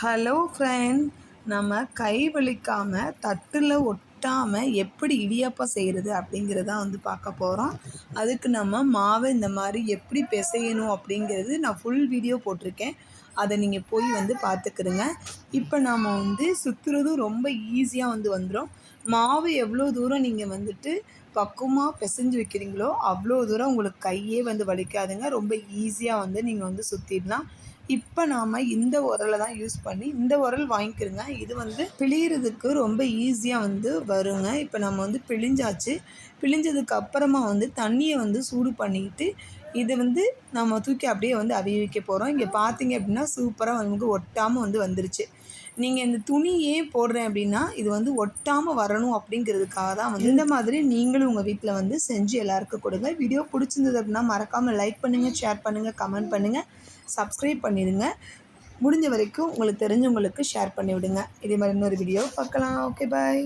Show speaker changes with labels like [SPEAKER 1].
[SPEAKER 1] Hello friend நம்ம கை வலிக்காமல் தட்டில் ஒட்டாமல் எப்படி இடியாப்பம் செய்கிறது அப்படிங்கிறத வந்து பார்க்க போகிறோம் அதுக்கு நம்ம மாவை இந்த மாதிரி எப்படி பிசையணும் அப்படிங்கிறது நான் ஃபுல் வீடியோ போட்டிருக்கேன். அதை நீங்கள் போய் வந்து பார்த்துக்கிடுங்க இப்போ நாம் வந்து சுற்றுறதும் ரொம்ப ஈஸியாக வந்து வந்துடும் மாவு எவ்வளோ தூரம் நீங்கள் வந்துட்டு பக்குவமாக பிசைஞ்சு வைக்கிறீங்களோ அவ்வளோ தூரம் உங்களுக்கு கையே வந்து வலிக்காதுங்க. ரொம்ப ஈஸியாக வந்து நீங்கள் வந்து சுற்றிடலாம் இப்போ நாம் இந்த உரலை தான் யூஸ் பண்ணி இந்த உரல் வாங்கிக்கிறோங்க. இது வந்து பிழியறதுக்கு ரொம்ப ஈஸியாக வந்து வருங்க. இப்போ நம்ம வந்து பிழிஞ்சாச்சு. பிழிஞ்சதுக்கு அப்புறமா வந்து தண்ணியை வந்து சூடு பண்ணிக்கிட்டு இது வந்து நம்ம தூக்கி அப்படியே வந்து அவிய வைக்க போகிறோம் இங்கே பார்த்தீங்க அப்படின்னா சூப்பராக நமக்கு ஒட்டாமல் வந்து வந்துருச்சு. நீங்கள் இந்த துணி ஏன் போடுறேன் அப்படின்னா இது வந்து ஒட்டாமல் வரணும் அப்படிங்கிறதுக்காக தான் வந்து இந்த மாதிரி நீங்களும் உங்கள் வீட்டில் வந்து செஞ்சு எல்லாருக்கும் கொடுங்க. வீடியோ பிடிச்சிருந்தது அப்படின்னா மறக்காமல் லைக் பண்ணுங்கள் ஷேர் பண்ணுங்கள் கமெண்ட் பண்ணுங்கள் சப்ஸ்கிரைப் பண்ணிடுங்க. முடிஞ்ச வரைக்கும் உங்களுக்கு தெரிஞ்சவங்களுக்கு ஷேர் பண்ணிவிடுங்க. இதே மாதிரி இன்னொரு வீடியோ பார்க்கலாம். Okay bye